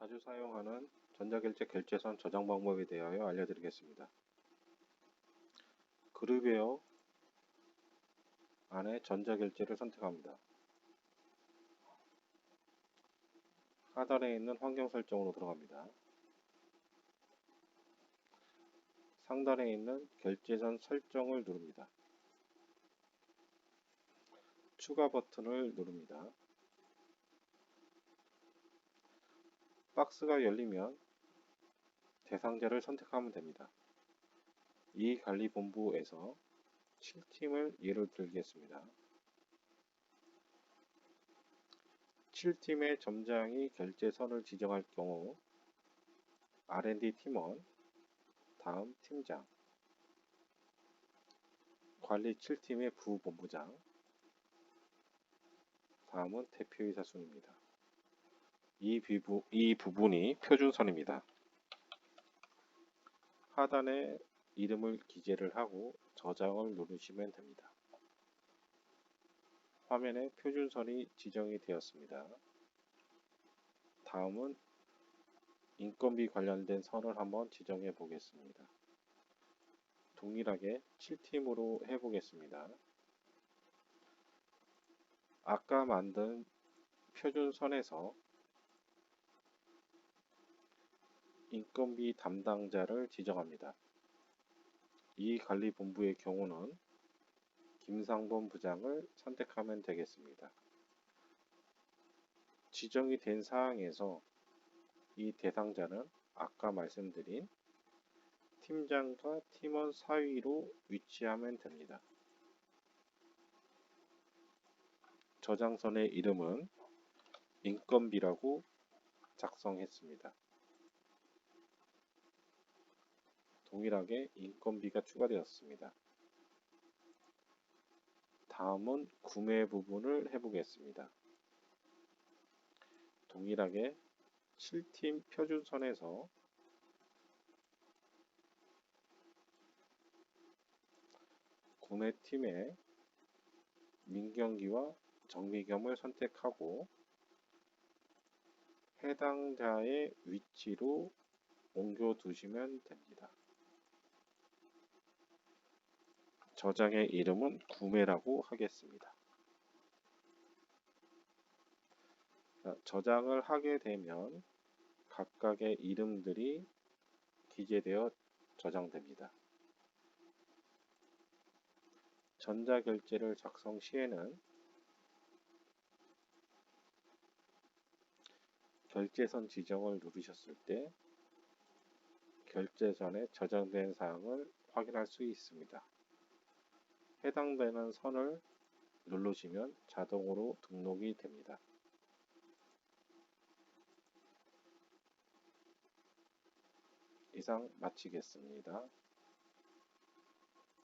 자주 사용하는 전자결제 결제선 저장 방법에 대하여 알려드리겠습니다. 그룹웨어 안에 전자결제를 선택합니다. 하단에 있는 환경 설정으로 들어갑니다. 상단에 있는 결제선 설정을 누릅니다. 추가 버튼을 누릅니다. 박스가 열리면 대상자를 선택하면 됩니다. 이 관리본부에서 7팀을 예를 들겠습니다. 7팀의 점장이 결제선을 지정할 경우 R&D 팀원, 다음 팀장, 관리 7팀의 부본부장, 다음은 대표이사 순입니다. 이, 비부, 이 부분이 표준선입니다. 하단에 이름을 기재를 하고 저장을 누르시면 됩니다. 화면에 표준선이 지정이 되었습니다. 다음은 인건비 관련된 선을 한번 지정해 보겠습니다. 동일하게 7팀으로 해 보겠습니다. 아까 만든 표준선에서 인건비 담당자를 지정합니다. 이 관리본부의 경우는 김상범 부장을 선택하면 되겠습니다. 지정이 된 사항에서 이 대상자는 아까 말씀드린 팀장과 팀원 사이로 위치하면 됩니다. 저장선의 이름은 인건비라고 작성했습니다. 동일하게 인건비가 추가되었습니다. 다음은 구매 부분을 해보겠습니다. 동일하게 7팀 표준선에서 구매팀의 민경기와 정미겸을 선택하고 해당자의 위치로 옮겨 두시면 됩니다. 저장의 이름은 구매라고 하겠습니다. 저장을 하게 되면 각각의 이름들이 기재되어 저장됩니다. 전자결제를 작성 시에는 결제선 지정을 누르셨을 때 결제선에 저장된 사항을 확인할 수 있습니다. 해당되는 선을 누르시면 자동으로 등록이 됩니다. 이상 마치겠습니다.